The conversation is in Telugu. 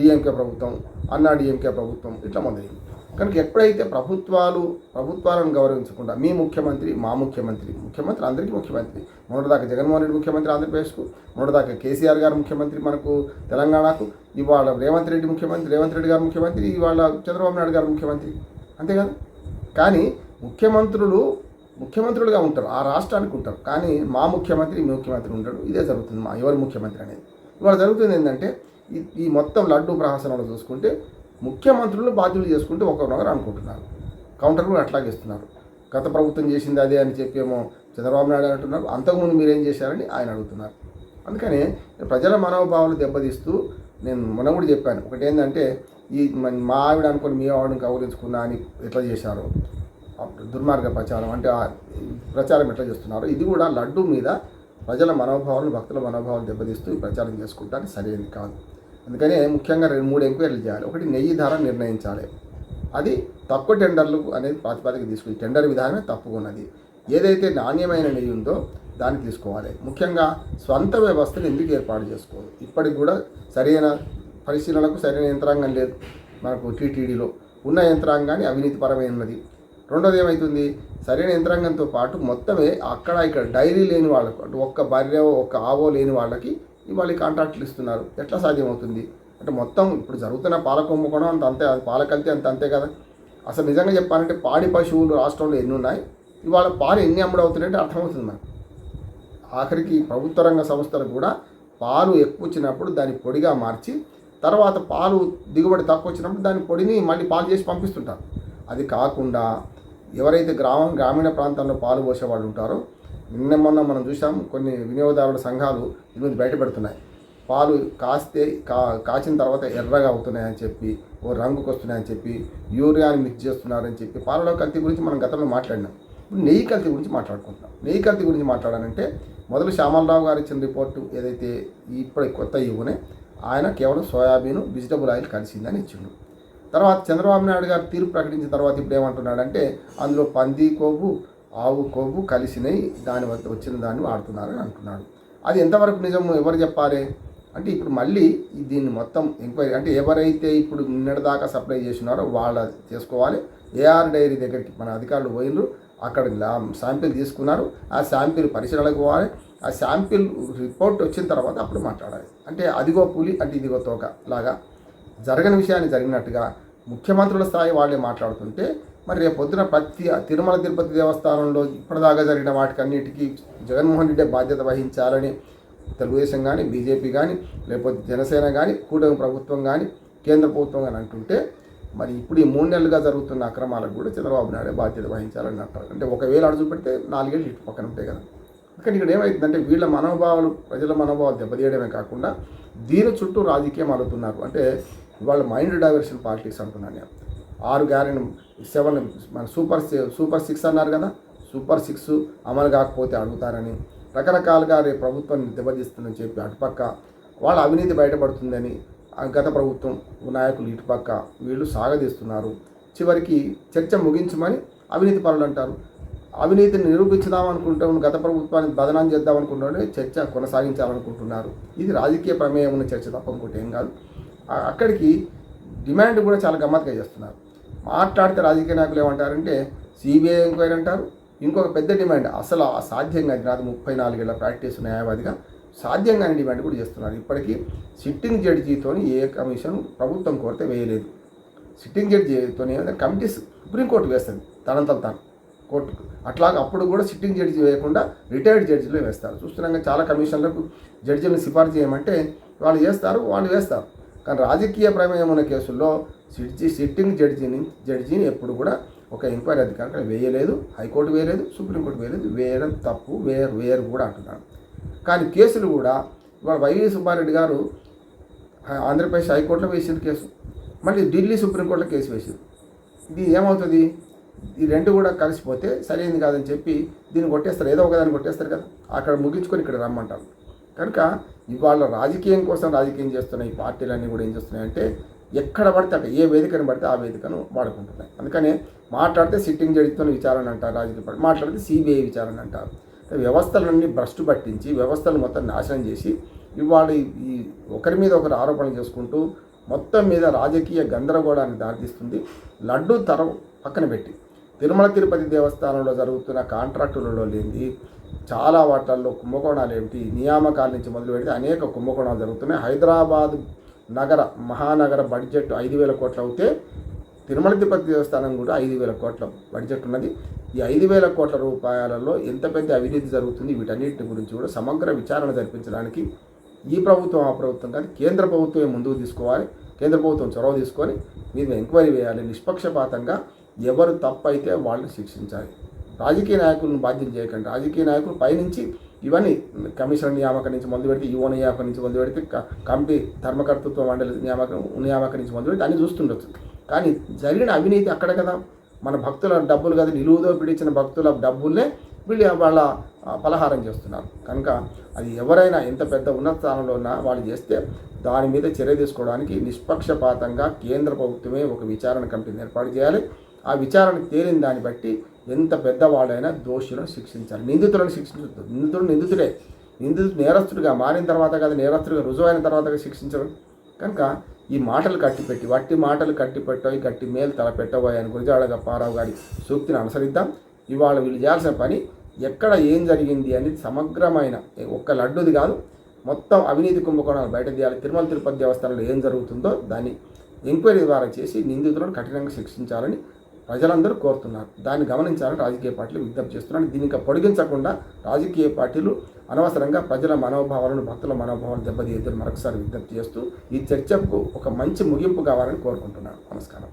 డిఎంకే ప్రభుత్వం అన్నా డిఎంకే ప్రభుత్వం ఇట్లా మొదలైంది కనుక ఎప్పుడైతే ప్రభుత్వాలు ప్రభుత్వాలను గౌరవించకుండా మీ ముఖ్యమంత్రి మా ముఖ్యమంత్రి ముఖ్యమంత్రి అందరికీ ముఖ్యమంత్రి. మొన్నటిదాకా జగన్మోహన్ రెడ్డి ముఖ్యమంత్రి ఆంధ్రప్రదేశ్కు మొన్నటిదాకా కేసీఆర్ గారు ముఖ్యమంత్రి మనకు తెలంగాణకు ఇవాళ రేవంత్ రెడ్డి ముఖ్యమంత్రి రేవంత్ రెడ్డి గారు ముఖ్యమంత్రి ఇవాళ చంద్రబాబు నాయుడు గారు ముఖ్యమంత్రి. అంతే కదా? కానీ ముఖ్యమంత్రులు ముఖ్యమంత్రులుగా ఉంటారు ఆ రాష్ట్రానికి ఉంటారు. కానీ మా ముఖ్యమంత్రి మీ ముఖ్యమంత్రి ఉంటాడు ఇదే జరుగుతుంది మా ఎవరు ముఖ్యమంత్రి అనేది. ఇవాళ జరుగుతుంది ఏంటంటే ఈ ఈ మొత్తం లడ్డు ప్రహసనాలు చూసుకుంటే ముఖ్యమంత్రులు బాధ్యులు చేసుకుంటే ఒకరినొకరు అనుకుంటున్నారు. కౌంటర్ కూడా అట్లాగే ఇస్తున్నారు. గత ప్రభుత్వం చేసింది అదే అని చెప్పేమో చంద్రబాబు నాయుడు అంటున్నారు. అంతకుముందు మీరేం చేశారని ఆయన అడుగుతున్నారు. అందుకని ప్రజల మనోభావాలు దెబ్బతీస్తూ నేను మొన్న కూడా చెప్పాను. ఒకటి ఏంటంటే ఈ మా ఆవిడ అనుకుని మీ ఆవిడని గౌరవించుకున్నా అని ఎట్లా చేశారు అప్పుడు దుర్మార్గ ప్రచారం అంటే ప్రచారం ఎట్లా చేస్తున్నారు ఇది కూడా లడ్డు మీద ప్రజల మనోభావాలను భక్తుల మనోభావాలు దెబ్బతీస్తూ ఈ ప్రచారం చేసుకుంటానికి సరైనది కాదు. అందుకనే ముఖ్యంగా రెండు మూడు ఎంక్వైరీలు చేయాలి. ఒకటి నెయ్యి ధర నిర్ణయించాలి. అది తక్కువ టెండర్లు అనేది ప్రాతిపదిక తీసుకుని టెండర్ విధానమే తప్పుకున్నది. ఏదైతే నాణ్యమైన నెయ్యి ఉందో దాన్ని తీసుకోవాలి. ముఖ్యంగా స్వంత వ్యవస్థను ఎందుకు ఏర్పాటు చేసుకోవాలి? ఇప్పటికి కూడా సరైన పరిశీలనకు సరైన యంత్రాంగం లేదు మనకు టీటీడీలో. ఉన్న యంత్రాంగాన్ని అవినీతిపరమైనది. రెండోది ఏమవుతుంది సరైన యంత్రాంగంతో పాటు మొత్తమే అక్కడ ఇక్కడ డైరీ లేని వాళ్ళకు అంటే ఒక్క బర్రె ఒక్క ఆవో లేని వాళ్ళకి ఇవాళ కాంట్రాక్టులు ఇస్తున్నారు. ఎట్లా సాధ్యమవుతుంది? అంటే మొత్తం ఇప్పుడు జరుగుతున్న పాల కుంభకోణం అంత అంతే అది పాల కల్తీ అంత అంతే కదా. అసలు నిజంగా చెప్పాలంటే పాడి పశువులు రాష్ట్రంలో ఎన్ని ఉన్నాయి? ఇవాళ పాలు ఎన్ని అమ్ముడవుతున్నాయంటే అర్థమవుతుంది మనకు. ఆఖరికి ప్రభుత్వ రంగ సంస్థలకు కూడా పాలు ఎక్కువ వచ్చినప్పుడు దాన్ని పొడిగా మార్చి తర్వాత పాలు దిగుబడి తక్కువ వచ్చినప్పుడు దాని పొడిని మళ్ళీ పాలు చేసి పంపిస్తుంటారు. అది కాకుండా ఎవరైతే గ్రామం గ్రామీణ ప్రాంతంలో పాలు పోసే వాళ్ళు ఉంటారో నిన్న మొన్న మనం చూసాం కొన్ని వినియోగదారుల సంఘాలు ఇది బయటపెడుతున్నాయి. పాలు కాస్తే కా కాచిన తర్వాత ఎర్రగా అవుతున్నాయని చెప్పి ఓ రంగుకు వస్తున్నాయని చెప్పి యూరియాని మిక్స్ చేస్తున్నారని చెప్పి పాలలో కల్తీ గురించి మనం గతంలో మాట్లాడినాం. ఇప్పుడు నెయ్యి కల్తీ గురించి మాట్లాడుకుంటున్నాం. నెయ్యి కల్తీ గురించి మాట్లాడాలంటే మొదలు శ్యామలరావు గారు ఇచ్చిన రిపోర్టు ఏదైతే ఇప్పుడు కొత్త ఇవ్వనే ఆయన కేవలం సోయాబీన్ వెజిటబుల్ ఆయిల్ కలిసిందని ఇచ్చిండు. తర్వాత చంద్రబాబు నాయుడు గారు తీర్పు ప్రకటించిన తర్వాత ఇప్పుడు ఏమంటున్నాడంటే అందులో పంది కొవ్వు ఆవు కొవ్వు కలిసినవి దాని వద్ద వచ్చిన దాన్ని వాడుతున్నారని అంటున్నాడు. అది ఎంతవరకు నిజము ఎవరు చెప్పాలి అంటే ఇప్పుడు మళ్ళీ దీన్ని మొత్తం ఎంక్వైరీ అంటే ఎవరైతే ఇప్పుడు నిన్నటిదాకా సప్లై చేసినారో వాళ్ళ చేసుకోవాలి. ఏఆర్ డైరీ దగ్గరికి మన అధికారులు పోయినరు. అక్కడ శాంపిల్ తీసుకున్నారు. ఆ శాంపిల్ పరిశీలనకు పోవాలి. ఆ శాంపిల్ రిపోర్ట్ వచ్చిన తర్వాత అప్పుడు మాట్లాడాలి. అంటే అదిగో పులి అంటే ఇదిగో తోక లాగా. జరగని విషయాన్ని జరిగినట్టుగా ముఖ్యమంత్రుల స్థాయి వాళ్ళే మాట్లాడుతుంటే మరి రేపు పొద్దున ప్రతి తిరుమల తిరుపతి దేవస్థానంలో ఇప్పటిదాకా జరిగిన వాటికన్నిటికీ జగన్మోహన్ రెడ్డి బాధ్యత వహించాలని తెలుగుదేశం కానీ బీజేపీ కానీ లేకపోతే జనసేన కానీ కూటమి ప్రభుత్వం కానీ కేంద్ర ప్రభుత్వం కానీ అంటుంటే మరి ఇప్పుడు ఈ మూడు నెలలుగా జరుగుతున్న అక్రమాలకు కూడా చంద్రబాబు నాయుడే బాధ్యత వహించాలని అంటారు. అంటే ఒకవేళ అడుగు పెడితే నాలుగేళ్ళు ఇటు పక్కన ఉంటాయి కదా. కానీ ఇక్కడ ఏమైందంటే వీళ్ళ మనోభావాలు ప్రజల మనోభావాలు దెబ్బతీయడమే కాకుండా దీని చుట్టూ రాజకీయం అడుగుతున్నారు అంటే వాళ్ళ మైండ్ డైవర్షన్ పాలిటిక్స్ అంటున్నాను నేను. ఆరు గ్యారెంటీ సెవెన్ మన సూపర్ సి- సూపర్ సిక్స్ అన్నారు కదా? సూపర్ సిక్స్ అమలు కాకపోతే అడుగుతారని రకరకాలుగా రేపు ప్రభుత్వం దెబ్బతీస్తుందని చెప్పి అటుపక్క వాళ్ళ అవినీతి బయటపడుతుందని గత ప్రభుత్వం నాయకులు ఇటుపక్క వీళ్ళు సాగదీస్తున్నారు. చివరికి చర్చ ముగించమని అవినీతి పరులు అంటారు. అవినీతిని నిరూపించుదామనుకుంటే గత ప్రభుత్వాన్ని బదనాం చేద్దామనుకుంటే చర్చ కొనసాగించాలనుకుంటున్నారు. ఇది రాజకీయ ప్రమేయం ఉన్న చర్చ తప్ప ఇంకోటి ఏం కాదు. అక్కడికి డిమాండ్ కూడా చాలా గమ్మత్తుగా చేస్తున్నారు. మాట్లాడితే రాజకీయ నాయకులు ఏమంటారంటే సిబిఐ ఎంక్వైరీ అంటారు. ఇంకొక పెద్ద డిమాండ్ అసలు ఆ సాధ్యంగా నాకు ముప్పై నాలుగేళ్ళ ప్రాక్టీస్ న్యాయవాదిగా సాధ్యంగానే డిమాండ్ కూడా చేస్తున్నారు. ఇప్పటికీ సిట్టింగ్ జడ్జితో ఏ కమిషన్ ప్రభుత్వం కోరితే వేయలేదు. సిట్టింగ్ జడ్జితో కమిటీ సుప్రీంకోర్టు వేస్తుంది. తనంతట తాను. కోర్టు అట్లాగ అప్పుడు కూడా సిట్టింగ్ జడ్జి వేయకుండా రిటైర్డ్ జడ్జిలో వేస్తారు. చూస్తున్నాక చాలా కమిషన్లకు జడ్జిలను సిఫార్సు చేయమంటే వాళ్ళు చేస్తారు వాళ్ళు వేస్తారు. కానీ రాజకీయ ప్రమేయం ఉన్న కేసుల్లో సిడ్జి సిట్టింగ్ జడ్జిని జడ్జిని ఎప్పుడు కూడా ఒక ఎంక్వైరీ అధికారి వేయలేదు హైకోర్టు వేయలేదు సుప్రీంకోర్టు వేయలేదు. వేయడం తప్పు వేరు వేరు కూడా అంటున్నాను. కానీ కేసులు కూడా ఇవాళ వైవి సుబ్బారెడ్డి గారు ఆంధ్రప్రదేశ్ హైకోర్టులో వేసింది కేసు. మళ్ళీ ఢిల్లీ సుప్రీంకోర్టులో కేసు వేసింది. ఇది ఏమవుతుంది? ఈ రెండు కూడా కలిసిపోతే సరైనది కాదని చెప్పి దీన్ని కొట్టేస్తారు. ఏదో ఒకదాన్ని కొట్టేస్తారు కదా. అక్కడ ముగించుకొని ఇక్కడ రమ్మంటారు. కనుక ఇవాళ రాజకీయం కోసం రాజకీయం చేస్తున్న ఈ పార్టీలన్నీ కూడా ఏం చేస్తున్నాయంటే ఎక్కడ పడితే అక్కడ ఏ వేదికను పడితే ఆ వేదికను వాడుకుంటున్నాయి. అందుకనే మాట్లాడితే సిట్టింగ్ జడ్జితో విచారణ అంటారు రాజకీయ పార్టీ. మాట్లాడితే సిబిఐ విచారణ అంటారు. వ్యవస్థలన్నీ భ్రష్టు పట్టించి వ్యవస్థలు మొత్తం నాశనం చేసి ఇవాళ ఈ- ఒకరి మీద ఒకరు ఆరోపణలు చేసుకుంటూ మొత్తం మీద రాజకీయ గందరగోళాన్ని దారితీస్తుంది. లడ్డు తరం పక్కన పెట్టి. తిరుమల తిరుపతి దేవస్థానంలో జరుగుతున్న కాంట్రాక్టులలో లేనిది చాలా వాటల్లో కుంభకోణాలు ఏమిటి నియామకాల నుంచి మొదలు పెడితే అనేక కుంభకోణాలు జరుగుతున్నాయి. హైదరాబాద్ నగర మహానగర బడ్జెట్ ఐదు వేల కోట్లు అవుతే తిరుమల తిరుపతి దేవస్థానం కూడా ఐదు వేల కోట్ల బడ్జెట్ ఉన్నది. ఈ ఐదు వేల కోట్ల రూపాయలలో ఎంత పెద్ద అవినీతి జరుగుతుంది వీటన్నిటి గురించి కూడా సమగ్ర విచారణ జరిపించడానికి ఈ ప్రభుత్వం ఆ ప్రభుత్వం కానీ కేంద్ర ప్రభుత్వమే ముందుకు తీసుకోవాలి. కేంద్ర ప్రభుత్వం చొరవ తీసుకొని మీద ఎంక్వైరీ వేయాలి. నిష్పక్షపాతంగా ఎవరు తప్పైతే వాళ్ళని శిక్షించాలి. రాజకీయ నాయకులను బాధ్యం చేయకండి. రాజకీయ నాయకులు పైనుంచి ఇవన్నీ కమిషనర్ నియామకం నుంచి మొదలు పెడితే యువ నియామకం నుంచి మొదలు పెడితే క- కమిటీ ధర్మకర్తృత్వ మండలి నియామకం నియామకం నుంచి మొదలు పెడితే అన్ని చూస్తుండొచ్చు. కానీ జరిగిన అవినీతి అక్కడ కదా. మన భక్తుల డబ్బులు కదా. నిలువుదో పిడిచిన భక్తుల డబ్బుల్నే వీళ్ళు వాళ్ళ పలహారం చేస్తున్నారు. కనుక అది ఎవరైనా ఎంత పెద్ద ఉన్నత స్థానంలో ఉన్నా వాళ్ళు చేస్తే దాని మీద చర్య తీసుకోవడానికి నిష్పక్షపాతంగా కేంద్ర ప్రభుత్వమే ఒక విచారణ కమిటీని ఏర్పాటు చేయాలి. ఆ విచారణ తేలిన దాన్ని బట్టి ఎంత పెద్దవాడైనా దోషులను శిక్షించాలి. నిందితులను శిక్షించదు నిందితుడు నిందితుడే. నిందితుడు నేరస్తుడిగా మారిన తర్వాత కాదు నేరస్తుడిగా రుజువైన తర్వాత శిక్షించడం. కనుక ఈ మాటలు కట్టిపెట్టి వట్టి మాటలు కట్టిపెట్టోయి గట్టి మేలు తలపెట్టబోయి అని గురిజాడ గప్పారావు గారి సూక్తిని అనుసరిద్దాం. ఇవాళ వీళ్ళు చేయాల్సిన పని ఎక్కడ ఏం జరిగింది అనేది సమగ్రమైన ఒక్క లడ్డుది కాదు మొత్తం అవినీతి కుంభకోణాలు బయట తీయాలి. తిరుమల తిరుపతి దేవస్థానంలో ఏం జరుగుతుందో దాన్ని ఎంక్వైరీ ద్వారా చేసి నిందితులను కఠినంగా శిక్షించాలని ప్రజలందరూ కోరుతున్నారు. దాన్ని గమనించాలని రాజకీయ పార్టీలు విజ్ఞప్తి చేస్తున్నారు దీన్ని ఇంకా పొడిగించకుండా రాజకీయ పార్టీలు అనవసరంగా ప్రజల మనోభావాలను భక్తుల మనోభావాలను దెబ్బతీయద్దని మరొకసారి విజ్ఞప్తి చేస్తూ ఈ చర్చకు ఒక మంచి ముగింపు కావాలని కోరుకుంటున్నాను. నమస్కారం.